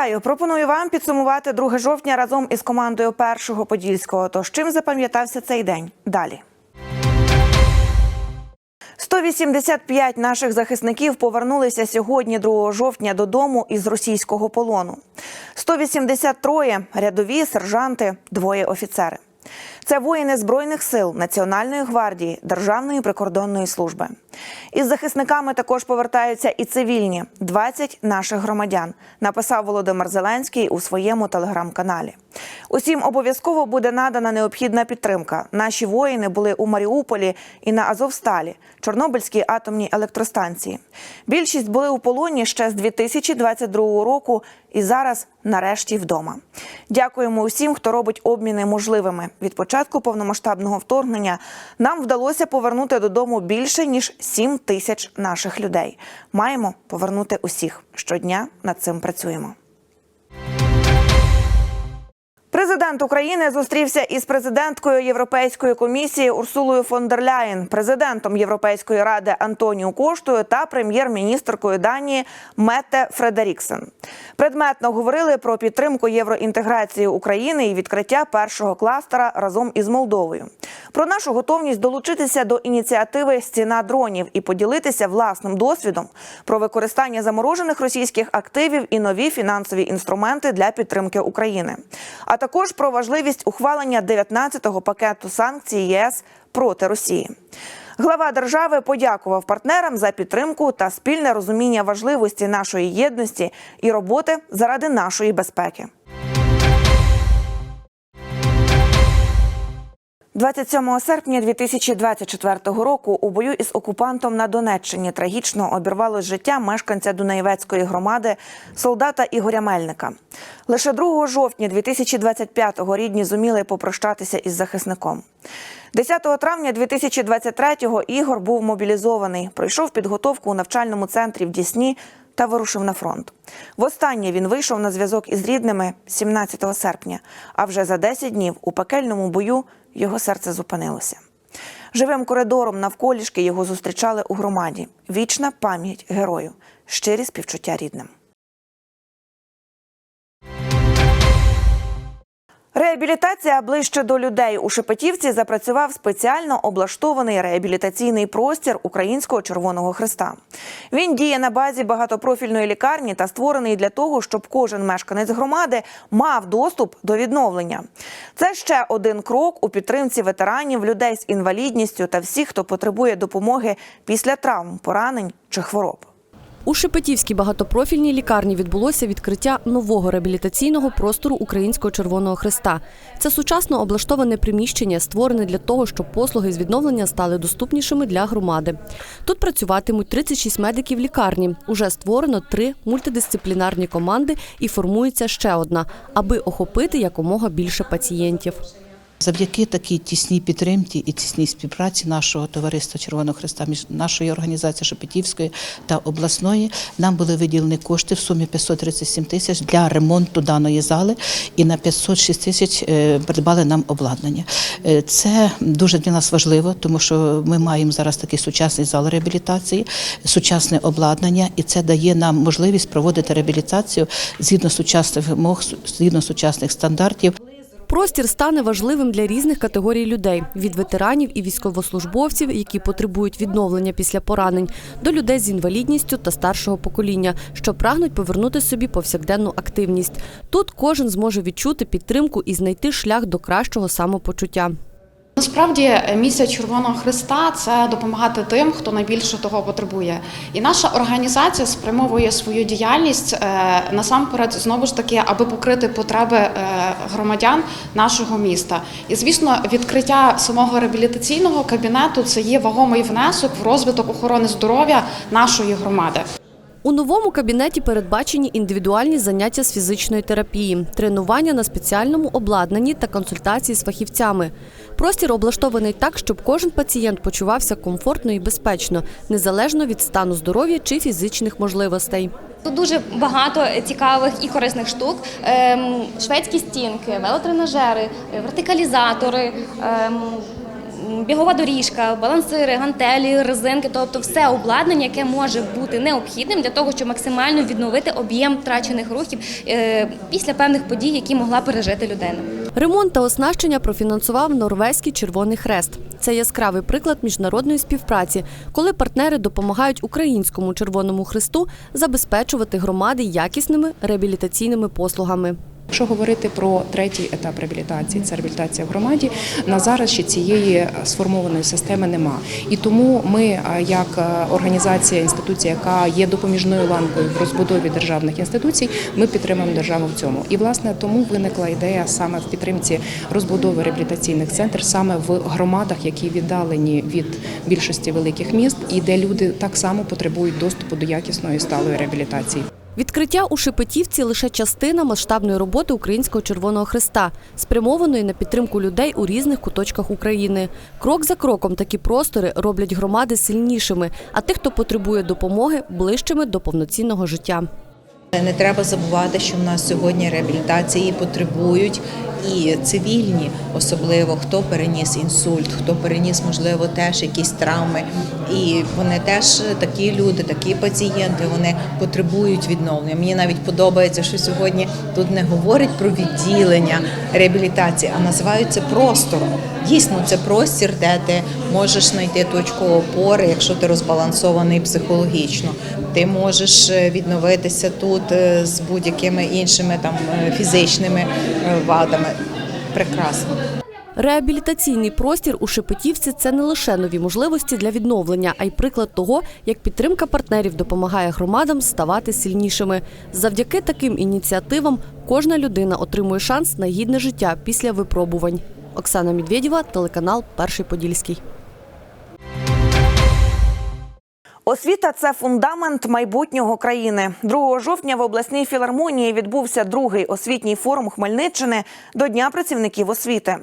Вітаю! Пропоную вам підсумувати 2 жовтня разом із командою першого подільського. Тож чим запам'ятався цей день? Далі. 185 наших захисників повернулися сьогодні, 2 жовтня, додому із російського полону. 183 – рядові, сержанти, двоє офіцери. Це воїни Збройних сил, Національної гвардії, Державної прикордонної служби. Із захисниками також повертаються і цивільні 20 наших громадян, написав Володимир Зеленський у своєму телеграм-каналі. Усім обов'язково буде надана необхідна підтримка. Наші воїни були у Маріуполі і на Азовсталі, Чорнобильській атомній електростанції. Більшість були у полоні ще з 2022 року і зараз нарешті вдома. Дякуємо усім, хто робить обміни можливими. Від початку повномасштабного вторгнення нам вдалося повернути додому більше ніж 7 тисяч наших людей. Маємо повернути усіх. Щодня над цим працюємо. Президент України зустрівся із президенткою Європейської комісії Урсулою фон дер Ляєн, президентом Європейської ради Антоніо Коштою та прем'єр-міністркою Данії Мете Фредеріксен. Предметно говорили про підтримку євроінтеграції України і відкриття першого кластера разом із Молдовою. Про нашу готовність долучитися до ініціативи Стіна дронів і поділитися власним досвідом про використання заморожених російських активів і нові фінансові інструменти для підтримки України. А також про важливість ухвалення 19-го пакету санкцій ЄС проти Росії. Глава держави подякував партнерам за підтримку та спільне розуміння важливості нашої єдності і роботи заради нашої безпеки. 27 серпня 2024 року у бою із окупантом на Донеччині трагічно обірвалось життя мешканця Дунаєвецької громади солдата Ігоря Мельника. Лише 2 жовтня 2025-го рідні зуміли попрощатися із захисником. 10 травня 2023-го Ігор був мобілізований, пройшов підготовку у навчальному центрі в Дісні та вирушив на фронт. Востаннє він вийшов на зв'язок із рідними 17 серпня, а вже за 10 днів у пекельному бою його серце зупинилося. Живим коридором навколішки його зустрічали у громаді. Вічна пам'ять герою, щирі співчуття рідним. Реабілітація ближче до людей у Шепетівці запрацював спеціально облаштований реабілітаційний простір Українського Червоного Христа. Він діє на базі багатопрофільної лікарні та створений для того, щоб кожен мешканець громади мав доступ до відновлення. Це ще один крок у підтримці ветеранів, людей з інвалідністю та всіх, хто потребує допомоги після травм, поранень чи хвороб. У Шепетівській багатопрофільній лікарні відбулося відкриття нового реабілітаційного простору Українського Червоного Христа. Це сучасно облаштоване приміщення, створене для того, щоб послуги з відновлення стали доступнішими для громади. Тут працюватимуть 36 медиків лікарні. Уже створено три мультидисциплінарні команди і формується ще одна, аби охопити якомога більше пацієнтів. Завдяки такій тісній підтримці і тісній співпраці нашого товариства Червоного Христа нашої організації Шепетівської та обласної нам були виділені кошти в сумі 537 тисяч для ремонту даної зали, і на 506 тисяч е, придбали нам обладнання. Е, Це дуже для нас важливо, тому що ми маємо зараз такий сучасний зал реабілітації, сучасне обладнання, і це дає нам можливість проводити реабілітацію згідно сучасних вимог, згідно сучасних стандартів. Простір стане важливим для різних категорій людей від ветеранів і військовослужбовців, які потребують відновлення після поранень, до людей з інвалідністю та старшого покоління, що прагнуть повернути собі повсякденну активність. Тут кожен зможе відчути підтримку і знайти шлях до кращого самопочуття. Насправді е, місія Червоного Христа це допомагати тим, хто найбільше того потребує. І наша організація спрямовує свою діяльність е, насамперед знову ж таки, аби покрити потреби е, громадян нашого міста. І звісно, відкриття самого реабілітаційного кабінету це є вагомий внесок в розвиток охорони здоров'я нашої громади. У новому кабінеті передбачені індивідуальні заняття з фізичної терапії, тренування на спеціальному обладнанні та консультації з фахівцями. Простір облаштований так, щоб кожен пацієнт почувався комфортно і безпечно, незалежно від стану здоров'я чи фізичних можливостей. Тут дуже багато цікавих і корисних штук. Ем, Шведські стінки, велотренажери, вертикалізатори. Бігова доріжка, балансири, гантелі, резинки, тобто все обладнання, яке може бути необхідним для того, щоб максимально відновити об'єм втрачених рухів е, після певних подій, які могла пережити людина. Ремонт та оснащення профінансував Норвезький Червоний Хрест. Це яскравий приклад міжнародної співпраці, коли партнери допомагають українському Червоному Хресту забезпечувати громади якісними реабілітаційними послугами. Якщо говорити про третій етап реабілітації, це реабілітація в громаді. На зараз ще цієї е, сформованої системи нема. І тому ми, е, як е, організація, інституція, яка є допоміжною ланкою в розбудові державних інституцій, ми підтримуємо державу в цьому. І власне тому виникла ідея саме в підтримці розбудови реабілітаційних центрів саме в громадах, які віддалені від більшості великих міст, і де люди так само потребують доступу до якісної сталої реабілітації. Відкриття у Шепетівці лише частина масштабної роботи Українського Червоного Хреста, спрямованої на підтримку людей у різних куточках України. Крок за кроком такі простори роблять громади сильнішими, а тих, хто потребує допомоги, ближчими до повноцінного життя. Не треба забувати, що в нас сьогодні реабілітації потребують і цивільні, особливо хто переніс інсульт, хто переніс, можливо, теж якісь травми. І вони теж такі люди, такі пацієнти, вони потребують відновлення. Мені навіть подобається, що сьогодні тут не говорять про відділення реабілітації, а називають це простором. Дійсно, це простір, де ти можеш знайти точку опори, якщо ти розбалансований психологічно. Ти можеш е, відновитися тут е, з будь-якими іншими там е, фізичними вадами. Прекрасно. Реабілітаційний простір у Шепетівці це не лише нові можливості для відновлення, а й приклад того, як підтримка партнерів допомагає громадам ставати сильнішими. Завдяки таким ініціативам кожна людина отримує шанс на гідне життя після випробувань. Оксана Медведєва, телеканал Перший Подільський. Освіта це фундамент майбутнього країни. 2 жовтня в обласній філармонії відбувся другий освітній форум Хмельниччини до Дня працівників освіти.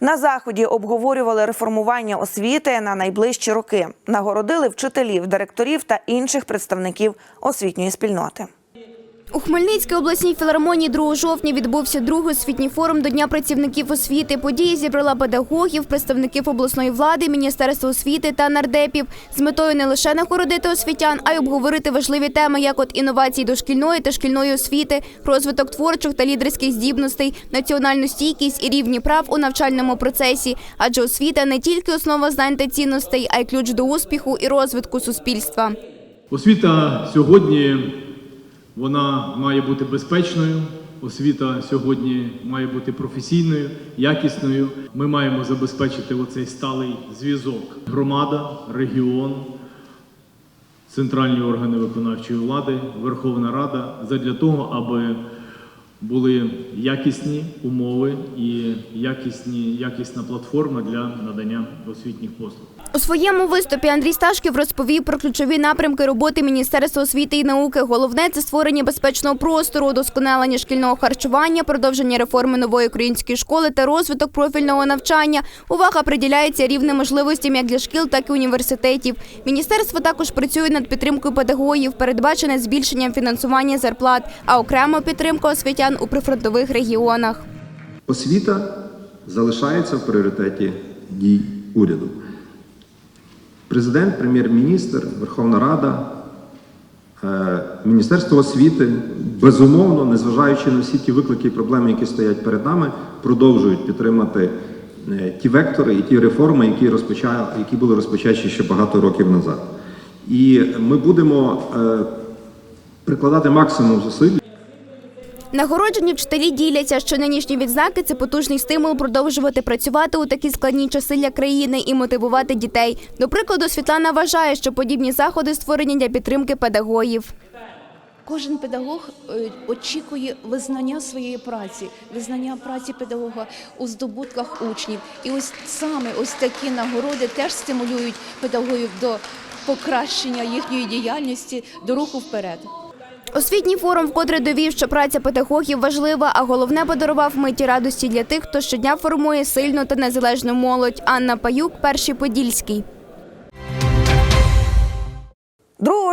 На заході обговорювали реформування освіти на найближчі роки, нагородили вчителів, директорів та інших представників освітньої спільноти. У Хмельницькій обласній філармонії 2 жовтня відбувся другий освітній форум до Дня працівників освіти. Подія зібрала педагогів, представників обласної влади, Міністерства освіти та нардепів з метою не лише нагородити освітян, а й обговорити важливі теми, як от інновації дошкільної та шкільної освіти, розвиток творчих та лідерських здібностей, національну стійкість і рівні прав у навчальному процесі. Адже освіта не тільки основа знань та цінностей, а й ключ до успіху і розвитку суспільства. Освіта сьогодні вона має бути безпечною. Освіта сьогодні має бути професійною, якісною. Ми маємо забезпечити оцей сталий зв'язок. Громада, регіон, центральні органи виконавчої влади, Верховна Рада задля того, аби були якісні умови і якісні, якісна платформа для надання освітніх послуг. У своєму виступі Андрій Сташків розповів про ключові напрямки роботи Міністерства освіти і науки. Головне це створення безпечного простору, удосконалення шкільного харчування, продовження реформи нової української школи та розвиток профільного навчання. Увага приділяється рівним можливостям як для шкіл, так і університетів. Міністерство також працює над підтримкою педагогів, передбачене збільшенням фінансування зарплат, а окремо підтримка освітян у прифронтових регіонах. Освіта залишається в пріоритеті дій уряду. Президент, прем'єр-міністр, Верховна Рада, е, Міністерство освіти, безумовно, незважаючи на всі ті виклики і проблеми, які стоять перед нами, продовжують підтримати е, ті вектори і ті реформи, які, розпоча... які були розпочаті ще багато років назад. І ми будемо е, прикладати максимум зусиль. Нагороджені вчителі діляться, що нинішні відзнаки це потужний стимул продовжувати працювати у такі складні часи для країни і мотивувати дітей. До прикладу, Світлана вважає, що подібні заходи створені для підтримки педагогів. Кожен педагог е, очікує визнання своєї праці, визнання праці педагога у здобутках учнів. І ось саме ось такі нагороди теж стимулюють педагогів до покращення їхньої діяльності, до руху вперед. Освітній форум вкотре довів, що праця педагогів важлива, а головне подарував миті радості для тих, хто щодня формує сильну та незалежну молодь. Анна Паюк, перший подільський.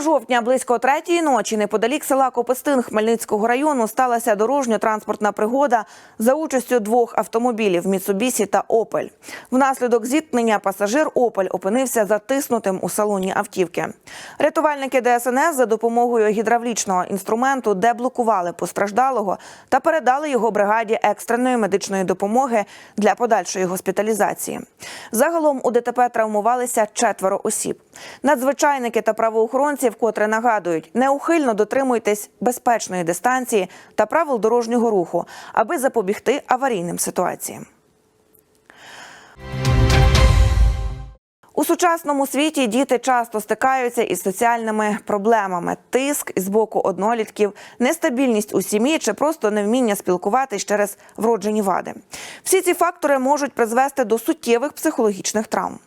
Жовтня близько третьої ночі неподалік села Копистин Хмельницького району сталася дорожньо-транспортна пригода за участю двох автомобілів Міцубісі та Опель. Внаслідок зіткнення пасажир Опель опинився затиснутим у салоні автівки. Рятувальники ДСНС за допомогою гідравлічного інструменту деблокували постраждалого та передали його бригаді екстреної медичної допомоги для подальшої госпіталізації. Загалом у ДТП травмувалися четверо осіб. Надзвичайники та правоохоронці вкотре нагадують, неухильно дотримуйтесь безпечної дистанції та правил дорожнього руху, аби запобігти аварійним ситуаціям. У сучасному світі діти часто стикаються із соціальними проблемами: тиск із боку однолітків, нестабільність у сім'ї чи просто невміння спілкуватись через вроджені вади. Всі ці фактори можуть призвести до суттєвих психологічних травм.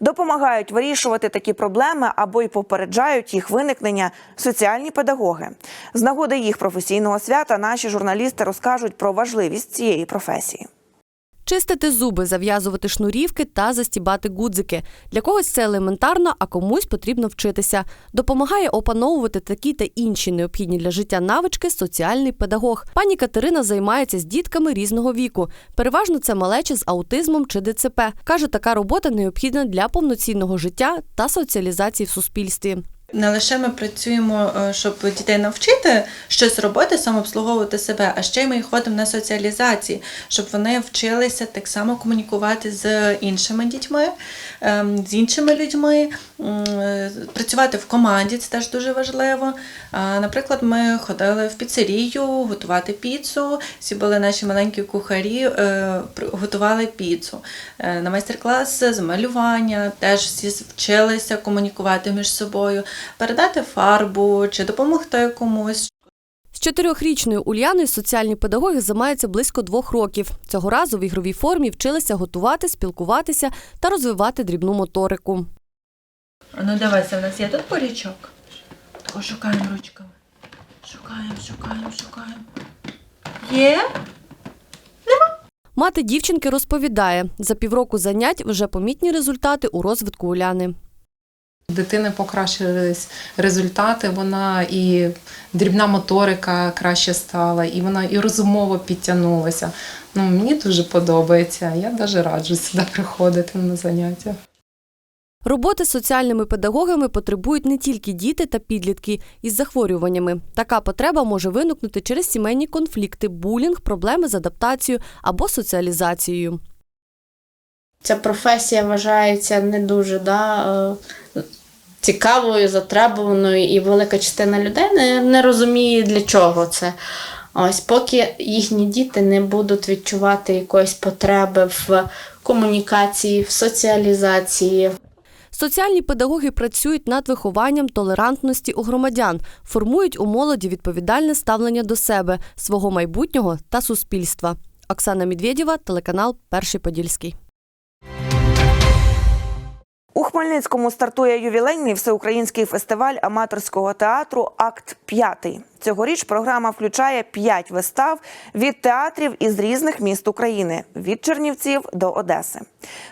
Допомагають вирішувати такі проблеми або й попереджають їх виникнення соціальні педагоги. З нагоди їх професійного свята наші журналісти розкажуть про важливість цієї професії. Чистити зуби, зав'язувати шнурівки та застібати гудзики. Для когось це елементарно, а комусь потрібно вчитися. Допомагає опановувати такі та інші необхідні для життя навички соціальний педагог. Пані Катерина займається з дітками різного віку. Переважно це малечі з аутизмом чи ДЦП. Каже, така робота необхідна для повноцінного життя та соціалізації в суспільстві. Не лише ми працюємо, е, щоб дітей навчити щось робити, самообслуговувати себе, а ще й ми ходимо на соціалізації, щоб вони вчилися так само комунікувати з іншими дітьми, ем, з іншими людьми, е, працювати в команді, це теж дуже важливо. Наприклад, ми ходили в піцерію готувати піцу. Всі були наші маленькі кухарі, е, готували піцу. На майстер-клас з малювання теж всі вчилися комунікувати між собою, передати фарбу чи допомогти комусь. З чотирьохрічною Ульяною соціальні педагоги займаються близько двох років. Цього разу в ігровій формі вчилися готувати, спілкуватися та розвивати дрібну моторику. Ну дивися, в нас є тут порічок. Тако шукаємо ручками. Шукаємо, шукаємо, шукаємо. Є? Мати дівчинки розповідає, за півроку занять вже помітні результати у розвитку Уляни. Дитини покращились результати, вона і дрібна моторика краще стала, і вона і розумово підтягнулася. Ну, мені дуже подобається. Я навіть раджу сюди приходити на заняття. Роботи з соціальними педагогами потребують не тільки діти та підлітки із захворюваннями. Така потреба може виникнути через сімейні конфлікти, булінг, проблеми з адаптацією або соціалізацією. Ця професія вважається не дуже да, е, цікавою, затребуваною, і велика частина людей не, не розуміє, для чого це. Ось поки їхні діти не будуть відчувати якоїсь потреби в комунікації, в соціалізації, Соціальні педагоги працюють над вихованням толерантності у громадян, формують у молоді відповідальне ставлення до себе, свого майбутнього та суспільства. Оксана Медведєва, телеканал Перший Подільський. У Хмельницькому стартує ювілейний всеукраїнський фестиваль аматорського театру Акт 5 Цьогоріч програма включає п'ять вистав від театрів із різних міст України від Чернівців до Одеси.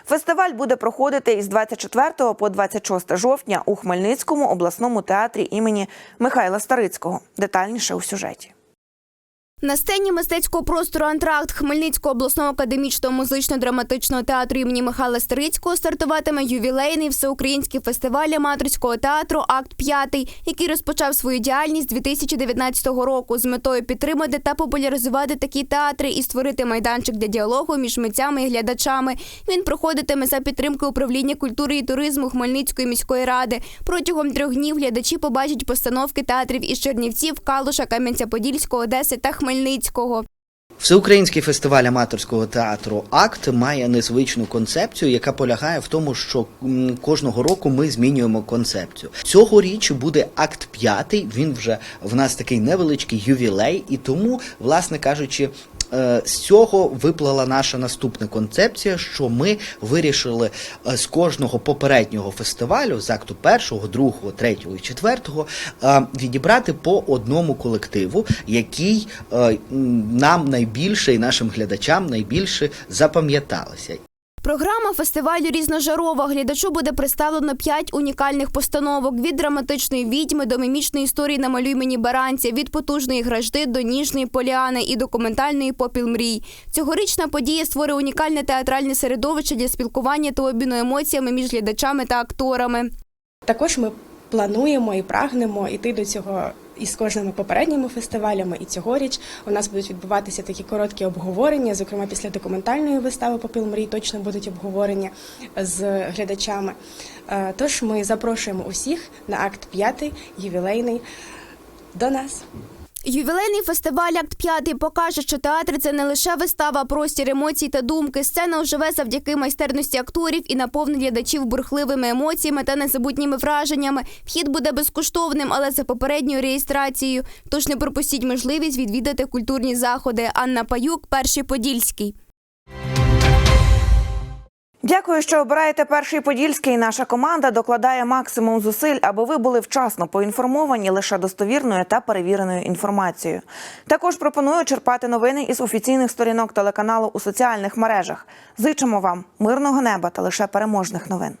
Фестиваль буде проходити із 24 по 26 жовтня у Хмельницькому обласному театрі імені Михайла Старицького. Детальніше у сюжеті. На сцені мистецького простору Антракт Хмельницького обласного академічного музично-драматичного театру імені Михайла Старицького стартуватиме ювілейний всеукраїнський фестиваль аматорського театру Акт 5 який розпочав свою діяльність 2019 року з метою підтримати та популяризувати такі театри і створити майданчик для діалогу між митцями і глядачами. Він проходитиме за підтримки управління культури і туризму Хмельницької міської ради. Протягом трьох днів глядачі побачать постановки театрів із Чернівців, Калуша, Кам'янця-Подільського, Одеси та Хмельницького. Всеукраїнський фестиваль аматорського театру Акт має незвичну концепцію, яка полягає в тому, що кожного року ми змінюємо концепцію. Цьогоріч буде акт п'ятий. Він вже в нас такий невеличкий ювілей, і тому, власне кажучи. Е, З цього виплила наша наступна концепція, що ми вирішили е, з кожного попереднього фестивалю, з акту першого, другого, третього і четвертого, е, відібрати по одному колективу, який нам найбільше і нашим глядачам найбільше запам'яталися. Програма фестивалю різножарова. Глядачу буде представлено п'ять унікальних постановок від драматичної відьми до мімічної історії «Намалюй мені баранця, від потужної гражди до ніжної поліани і документальної попіл мрій. Цьогорічна подія створює унікальне театральне середовище для спілкування та обміну емоціями між глядачами та акторами. Також ми плануємо і прагнемо йти до цього із кожними попередніми фестивалями. І цьогоріч у нас будуть відбуватися такі короткі обговорення. Зокрема, після документальної вистави Попіл мрій точно будуть обговорення з глядачами. Е, Тож ми запрошуємо усіх на акт п'ятий ювілейний до нас. Ювілейний фестиваль Акт 5 покаже, що театр це не лише вистава, а простір емоцій та думки. Сцена оживе завдяки майстерності акторів і наповнить глядачів бурхливими емоціями та незабутніми враженнями. Вхід буде безкоштовним, але за попередньою реєстрацією. Тож не пропустіть можливість відвідати культурні заходи. Анна Паюк, перший подільський. Дякую, що обираєте перший подільський. Наша команда докладає максимум зусиль, аби ви були вчасно поінформовані лише достовірною та перевіреною інформацією. Також пропоную черпати новини із офіційних сторінок телеканалу у соціальних мережах. Зичимо вам мирного неба та лише переможних новин.